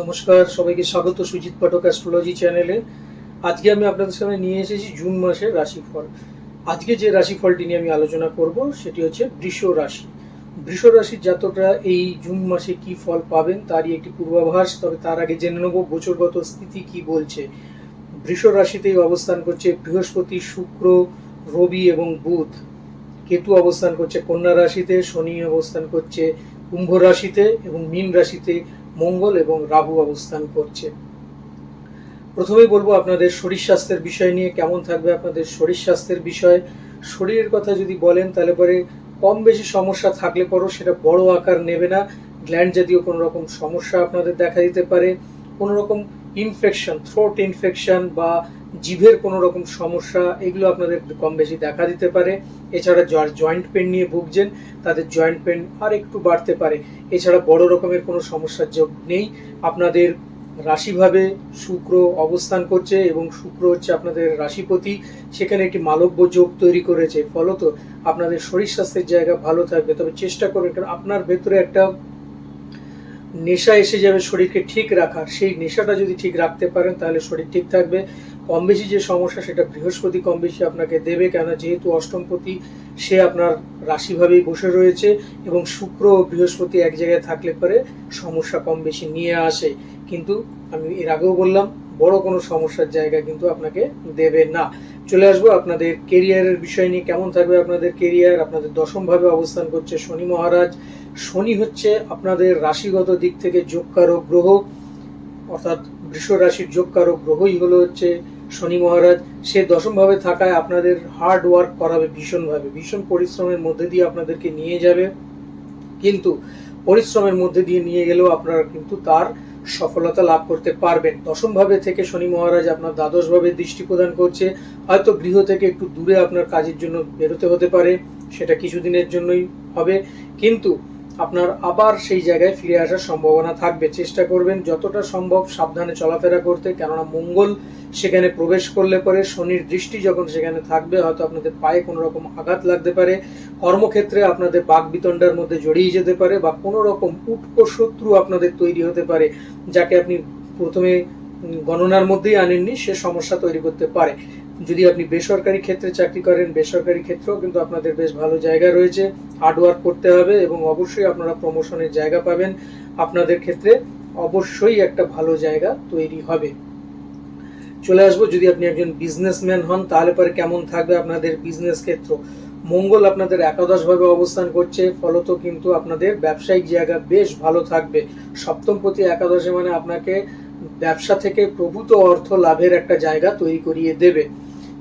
নমস্কার, সবাইকে স্বাগত সুজিত পাঠক অ্যাস্ট্রোলজি চ্যানেলে আজকে আমি আপনাদের সামনে নিয়ে এসেছি জুন মাসের রাশিফল। আজকে যে রাশিফলটি নিয়ে আমি আলোচনা করব, সেটি হচ্ছে বৃষ রাশি। বৃষ রাশির জাতকরা এই জুন মাসে কি ফল পাবেন, তারই একটি পূর্বাভাস, তবে তার আগে জেনে নেব গোচরগত স্থিতি কি বলছে। বৃষ রাশিতেই অবস্থান করছে বৃহস্পতি, শুক্র, রবি এবং বুধ। কেতু অবস্থান করছে কন্যা রাশিতে, শনি অবস্থান করছে কুম্ভ রাশিতে এবং মীন রাশিতে। মঙ্গল এবং রাহু অবস্থান করছে। প্রথমেই বলব আপনাদের শরীর স্বাস্থ্যের বিষয় নিয়ে, কেমন থাকবে আপনাদের শরীর স্বাস্থ্যের বিষয়। শরীরের কথা যদি বলেন, তাহলে পরে কম বেশি সমস্যা থাকলে পরও সেটা বড় আকার নেবে না। গ্ল্যান্ড জাতীয় কোনো রকম সমস্যা আপনাদের দেখা দিতে পারে। কোনো রকম ইনফেকশন থ্রোট ইনফেকশন বা জিভের কোনো রকম সমস্যা, এগুলো আপনাদের কম বেশি দেখা দিতে পারে। এছাড়া জয়েন্ট পেন নিয়ে ভুগছেন, তাদের জয়েন্ট পেন আর একটু বাড়তে পারে। এছাড়া বড় রকমের কোনো সমস্যার যোগ নেই। আপনাদের রাশিভাবে শুক্র অবস্থান করছে এবং শুক্র হচ্ছে আপনাদের রাশিপতি। সেখানে একটি মালব্য যোগ তৈরি করেছে। ফলত আপনাদের শরীর স্বাস্থ্যের জায়গা ভালো থাকবে। তবে চেষ্টা করবেন, কারণ আপনার ভেতরে একটা নেশা এসে যাবে শরীরকে ঠিক রাখার। সেই নেশাটা যদি ঠিক রাখতে পারেন, তাহলে শরীর ঠিক থাকবে। কম বেশি যে সমস্যা, সেটা বৃহস্পতি কম বেশি আপনাকে দেবে কেন যেহেতু অষ্টমপতি, সে আপনার রাশিভাবেই বসে রয়েছে এবং শুক্র ও বৃহস্পতি এক জায়গায় থাকলে পরে সমস্যা কম বেশি নিয়ে আসে। কিন্তু আমি এর আগেও বললাম, বড় কোনো সমস্যার জায়গা কিন্তু আপনাকে দেবে না। চলে আসব আপনাদের কেরিয়ারের বিষয় নিয়ে। কেমন থাকবে আপনাদের কেরিয়ার আপনাদের দশমভাবে অবস্থান করছে শনি মহারাজ। শনি হচ্ছে আপনাদের রাশিগত দিক থেকে যোগকারক গ্রহ, অর্থাৎ বৃষ রাশির যোগকারক গ্রহই হলো হচ্ছে শনি মহারাজ। সে দশমভাবে থাকায় আপনাদের হার্ড ওয়ার্ক করাবে ভীষণভাবে। ভীষণ পরিশ্রমের মধ্যে দিয়ে আপনাদেরকে নিয়ে যাবে। কিন্তু পরিশ্রমের মধ্যে দিয়ে নিয়ে গেলেও আপনারা কিন্তু তার সফলতা লাভ করতে পারবেন। দশম ভাবে থেকে শনি মহারাজ আপনার দ্বাদশ ভাবে দৃষ্টি প্রদান করছে। হয়তো গৃহ থেকে একটু দূরে আপনার কাজের জন্য বেরোতে হতে পারে। সেটা কিছুদিনের জন্যই হবে। কিন্তু আপনার আবার সেই জায়গায় ফিরে আসার সম্ভাবনা থাকবে। চেষ্টা করবেন যতটা সম্ভব সাবধানে চলাফেরা করতে, কেননা মঙ্গল সেখানে প্রবেশ করলে পরে শনির দৃষ্টি যখন সেখানে থাকবে, হয়তো আপনাদের পায়ে কোনো রকম আঘাত লাগতে পারে। কর্মক্ষেত্রে আপনাদের বাক বিতণ্ডার মধ্যে জড়িয়ে যেতে পারে বা কোনো রকম শত্রু আপনাদের তৈরি হতে পারে, যাকে আপনি প্রথমে গণনার মধ্যেই আনেননি, সে সমস্যা তৈরি করতে পারে। যদি আপনি বেসরকারি ক্ষেত্রে চাকরি করেন, বেসরকারি ক্ষেত্রেও কিন্তু আপনাদের বেশ ভালো জায়গা রয়েছে। হার্ডওয়ার্ক করতে হবে এবং অবশ্যই আপনারা প্রমোশনের জায়গা পাবেন। আপনাদের ক্ষেত্রে অবশ্যই একটা ভালো জায়গা তৈরি হবে। চলে আসব, যদি আপনি একজন বিজনেসম্যান হন, তাহলে পরে কেমন থাকবে আপনাদের বিজনেস ক্ষেত্র? মঙ্গল আপনাদের একাদশ ভাবে অবস্থান করছে, ফলত কিন্তু আপনাদের ব্যবসায়িক জায়গা বেশ ভালো থাকবে। সপ্তম প্রতি একাদশে মানে আপনাকে ব্যবসা থেকে প্রভূত অর্থ লাভের একটা জায়গা তৈরি করিয়ে দেবে।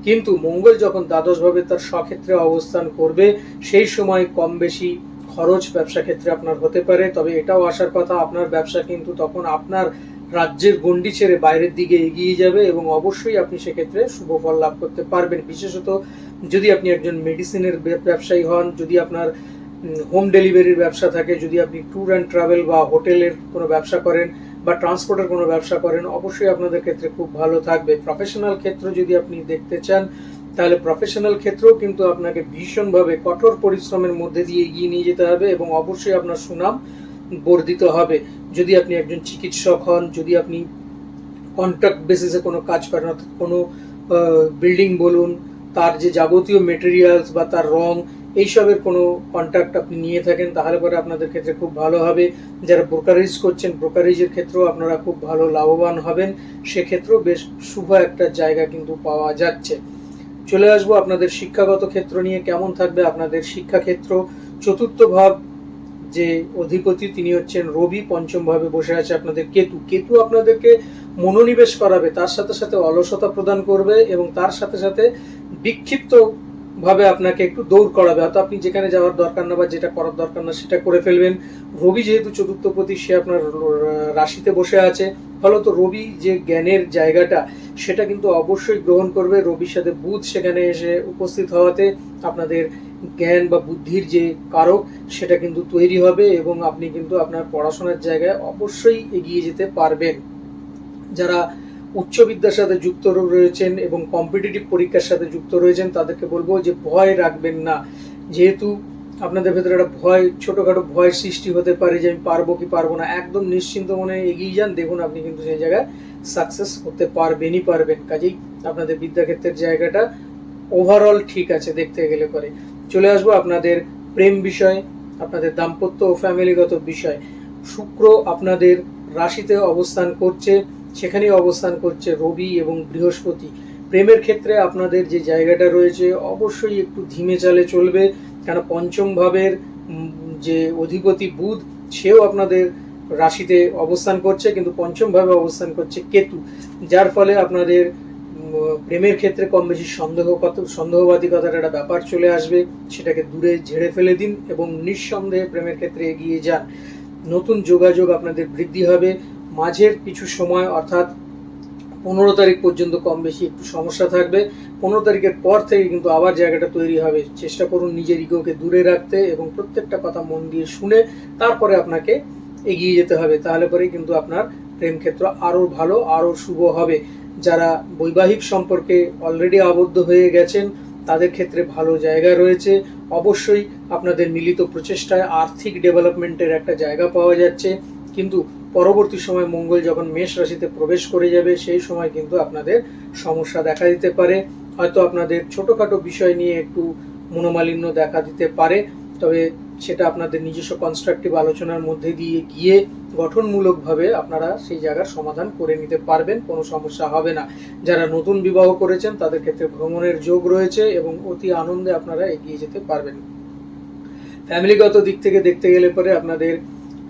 কিন্তু মঙ্গল যখন দ্বাদশভাবে তার স্বক্ষেত্রে অবস্থান করবে, সেই সময় কম বেশি খরচ ব্যবসা ক্ষেত্রে আপনার হতে পারে। তবে এটাও আসার কথা, আপনার ব্যবসা কিন্তু তখন আপনার রাজ্যের গণ্ডি ছেড়ে বাইরের দিকে এগিয়ে যাবে এবং অবশ্যই আপনি সেক্ষেত্রে শুভ ফল লাভ করতে পারবেন। বিশেষত যদি আপনি একজন মেডিসিনের ব্যবসায়ী হন, যদি আপনার হোম ডেলিভারির ব্যবসা থাকে, যদি আপনি ট্যুর অ্যান্ড ট্রাভেল বা হোটেলের কোনো ব্যবসা করেন বা ট্রান্সপোর্টের কোনো ব্যবসা করেন, অবশ্যই আপনাদের ক্ষেত্রে খুব ভালো থাকবে। প্রফেশনাল ক্ষেত্র যদি আপনি দেখতে চান, তাহলে প্রফেশনাল ক্ষেত্রেও কিন্তু আপনাকে ভীষণভাবে কঠোর পরিশ্রমের মধ্যে দিয়ে এগিয়ে নিয়ে যেতে হবে এবং অবশ্যই আপনার সুনাম বর্ধিত হবে। যদি আপনি একজন চিকিৎসক হন, যদি আপনি কন্ট্রাক্ট বেসিসে কোনো কাজ করেন, অর্থাৎ কোনো বিল্ডিং বলুন, তার যে যাবতীয় মেটেরিয়ালস বা তার রং এইসবের কোনো কন্ট্যাক্ট আপনি নিয়ে থাকেন, তাহলে পরে আপনাদের ক্ষেত্রে খুব ভালো হবে। যারা ব্রোকারেজ করছেন ব্রোকারেজের ক্ষেত্রেও আপনারা খুব ভালো লাভবান হবেন। সেক্ষেত্রেও বেশ শুভ একটা জায়গা কিন্তু পাওয়া যাচ্ছে। চলে আসব আপনাদের শিক্ষাগত ক্ষেত্র নিয়ে, কেমন থাকবে আপনাদের শিক্ষাক্ষেত্র? চতুর্থ ভাব যে অধিপতি, তিনি হচ্ছেন রবি, পঞ্চম ভাবে বসে আছে আপনাদের কেতু। কেতু আপনাদেরকে মনোনিবেশ করাবে, তার সাথে সাথে অলসতা প্রদান করবে এবং তার সাথে সাথে বিক্ষিপ্ত ভাবে আপনাকে একটু দৌড় করাবে। হয়তো আপনি যেখানে যাওয়ার দরকার না বা যেটা করার দরকার না সেটা করে ফেলবেন। রবি যেহেতু চতুর্থপতি সে আপনার রাশিতে বসে আছে। ফলত রবি যে জ্ঞানের জায়গাটা, সেটা কিন্তু অবশ্যই গ্রহণ করবে। রবির সাথে বুধ সেখানে এসে উপস্থিত হওয়াতে আপনাদের জ্ঞান বা বুদ্ধির যে কারক, সেটা কিন্তু তৈরি হবে এবং আপনি কিন্তু আপনার পড়াশোনার জায়গায় অবশ্যই এগিয়ে যেতে পারবেন। যারা উচ্চ বিদ্যার সাথে যুক্ত রয়েছেন এবং কম্পিটিটিভ পরীক্ষার সাথে যুক্ত রয়েছেন, তাদেরকে বলব যে ভয় রাখবেন না। যেহেতু আপনাদের ভেতরে একটা ভয়, ছোটোখাটো ভয় সৃষ্টি হতে পারে যে আমি পারব কি পারব না, একদম নিশ্চিন্ত মনে এগিয়ে যান, দেখুন আপনি কিন্তু সেই জায়গায় সাকসেস হতে পারবেনই পারবেন। কাজেই আপনাদের বিদ্যাক্ষেত্রের জায়গাটা ওভারঅল ঠিক আছে, দেখতে গেলে পরে। চলে আসব আপনাদের প্রেম বিষয়, আপনাদের দাম্পত্য ও ফ্যামিলিগত বিষয়। শুক্র আপনাদের রাশিতে অবস্থান করছে। সেখানেই অবস্থান করছে রবি এবং বৃহস্পতি। প্রেমের ক্ষেত্রে আপনাদের যে জায়গাটা রয়েছে, অবশ্যই একটু ধীমে চালে চলবে। কেন পঞ্চম ভাবের যে অধিপতি বুধ, সেও আপনাদের রাশিতে অবস্থান করছে, কিন্তু পঞ্চম ভাবে অবস্থান করছে কেতু। যার ফলে আপনাদের প্রেমের ক্ষেত্রে কম বেশি সন্দেহ কত, সন্দেহবাদিকতার একটা ব্যাপার চলে আসবে। সেটাকে দূরে ঝেড়ে ফেলে দিন এবং নিঃসন্দেহে প্রেমের ক্ষেত্রে এগিয়ে যান। নতুন যোগাযোগ আপনাদের বৃদ্ধি হবে। মাঝের কিছু সময়, অর্থাৎ পনেরো তারিখ পর্যন্ত কম বেশি একটু সমস্যা থাকবে। পনেরো তারিখের পর থেকে কিন্তু আবার জায়গাটা তৈরি হবে। চেষ্টা করুন নিজের ইগোকে দূরে রাখতে এবং প্রত্যেকটা কথা মন দিয়ে শুনে তারপরে আপনাকে এগিয়ে যেতে হবে। তাহলে পরেই কিন্তু আপনার প্রেম ক্ষেত্র আরও ভালো, আরও শুভ হবে। যারা বৈবাহিক সম্পর্কে অলরেডি আবদ্ধ হয়ে গেছেন, তাদের ক্ষেত্রে ভালো জায়গা রয়েছে। অবশ্যই আপনাদের মিলিত প্রচেষ্টায় আর্থিক ডেভেলপমেন্টের একটা জায়গা পাওয়া যাচ্ছে। কিন্তু পরবর্তী সময় মঙ্গল যখন মেষ রাশিতে প্রবেশ করে যাবে, সেই সময় কিন্তু আপনাদের সমস্যা দেখা দিতে পারে। হয়তো আপনাদের ছোটোখাটো বিষয় নিয়ে একটু মনোমালিন্য দেখা দিতে পারে, তবে সেটা আপনাদের নিজস্ব কনস্ট্রাকটিভ আলোচনার মধ্যে দিয়ে গিয়ে গঠনমূলকভাবে আপনারা সেই জায়গার সমাধান করে নিতে পারবেন, কোনো সমস্যা হবে না। যারা নতুন বিবাহ করেছেন, তাদের ক্ষেত্রে ভ্রমণের যোগ রয়েছে এবং অতি আনন্দে আপনারা এগিয়ে যেতে পারবেন। ফ্যামিলিগত দিক থেকে দেখতে গেলে পরে আপনাদের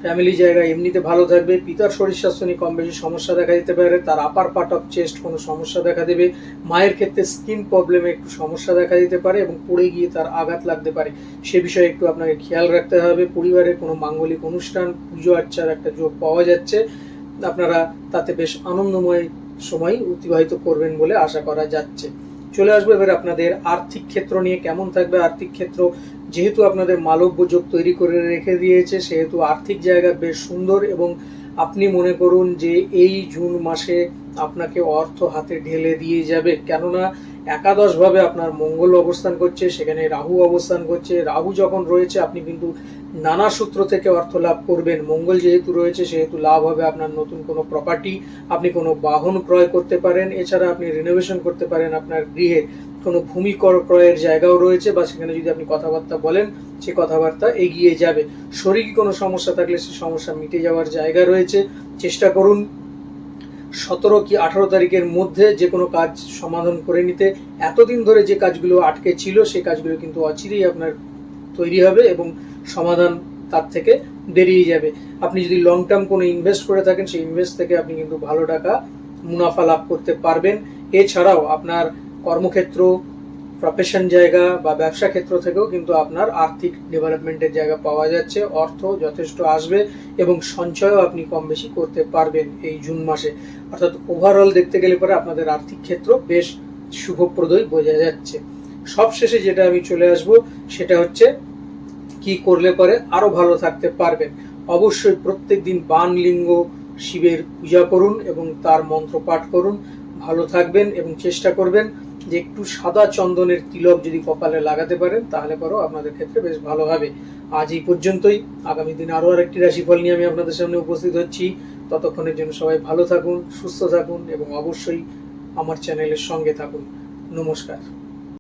ফ্যামিলি জায়গা এমনিতে ভালো থাকবে। পিতার শরীর স্বাস্থ্য নিয়ে কম বেশি সমস্যা দেখা দিতে পারে, তার আপার পার্ট অফ চেস্ট কোনো সমস্যা দেখা দেবে। মায়ের ক্ষেত্রে স্কিন প্রবলেমে একটু সমস্যা দেখা দিতে পারে এবং পড়ে গিয়ে তার আঘাত লাগতে পারে। সে বিষয়ে একটু আপনাকে খেয়াল রাখতে হবে। পরিবারের কোনো মাঙ্গলিক অনুষ্ঠান, পুজো আর্চার একটা যোগ পাওয়া যাচ্ছে। আপনারা তাতে বেশ আনন্দময় সময় অতিবাহিত করবেন বলে আশা করা যাচ্ছে। চলে আসবে এবার আপনাদের আর্থিক ক্ষেত্র নিয়ে কেমন থাকবে? আর্থিক ক্ষেত্র যেহেতু আপনাদের মালব্য যোগ তৈরি করে রেখে দিয়েছে, সেহেতু আর্থিক জায়গা বেশ সুন্দর এবং আপনি মনে করুন যে এই জুন মাসে আপনাকে অর্থ হাতে ঢেলে দিয়ে যাবে। কেননা একাদশভাবে আপনার মঙ্গল অবস্থান করছে, সেখানে রাহু অবস্থান করছে। রাহু যখন রয়েছে, আপনি কিন্তু নানা সূত্র থেকে অর্থ লাভ করবেন। মঙ্গল যেহেতু রয়েছে, সেহেতু লাভ হবে আপনার নতুন কোনো প্রপার্টি আপনি কোনো বাহন ক্রয় করতে পারেন। এছাড়া আপনি রিনোভেশন করতে পারেন আপনার গৃহে। কোনো ভূমি ক্রয়ের জায়গাও রয়েছে বা সেখানে যদি আপনি কথাবার্তা বলেন, সে কথাবার্তা এগিয়ে যাবে। শরীরে কোনো সমস্যা থাকলে সে সমস্যা মিটে যাওয়ার জায়গা রয়েছে। চেষ্টা করুন সতেরো কি আঠারো তারিখের মধ্যে যে কোনো কাজ সমাধান করে নিতে। এতদিন ধরে যে কাজগুলো আটকে ছিল সেই কাজগুলো কিন্তু অচিরেই আপনার তৈরি হবে এবং সমাধান তার থেকে বেরিয়ে যাবে। আপনি যদি লং টার্ম কোনো ইনভেস্ট করে থাকেন, সেই ইনভেস্ট থেকে আপনি কিন্তু ভালো টাকা মুনাফা লাভ করতে পারবেন। এছাড়াও আপনার কর্মক্ষেত্র প্রফেশন জায়গা বা ব্যবসা ক্ষেত্র থেকেও কিন্তু আপনার আর্থিক ডেভেলপমেন্টের জায়গা পাওয়া যাচ্ছে, অর্থ যথেষ্ট আসবে এবং সঞ্চয়ও আপনি কম বেশি করতে পারবেন এই জুন মাসে। অর্থাৎ ওভারঅল দেখতে গেলে পরে আপনাদের আর্থিক ক্ষেত্র বেশ শুভপ্রদই বোঝা যাচ্ছে। সবশেষে যেটা আমি চলে আসব, সেটা হচ্ছে কি করলে পরে আরও ভালো থাকতে পারবেন। অবশ্যই প্রত্যেক দিন বান লিঙ্গ শিবের পূজা করুন এবং তার মন্ত্র পাঠ করুন। ভালো থাকবেন এবং চেষ্টা করবেন যে একটু সাদা চন্দনের তিলক যদি কপালে লাগাতে পারেন তাহলে পরও আপনাদের ক্ষেত্রে বেশ ভালো হবে। আজ এই পর্যন্তই। আগামী দিন আরও আরেকটি রাশিফল নিয়ে আমি আপনাদের সামনে উপস্থিত হচ্ছি। ততক্ষণের জন্য সবাই ভালো থাকুন, সুস্থ থাকুন এবং অবশ্যই আমার চ্যানেলের সঙ্গে থাকুন। নমস্কার।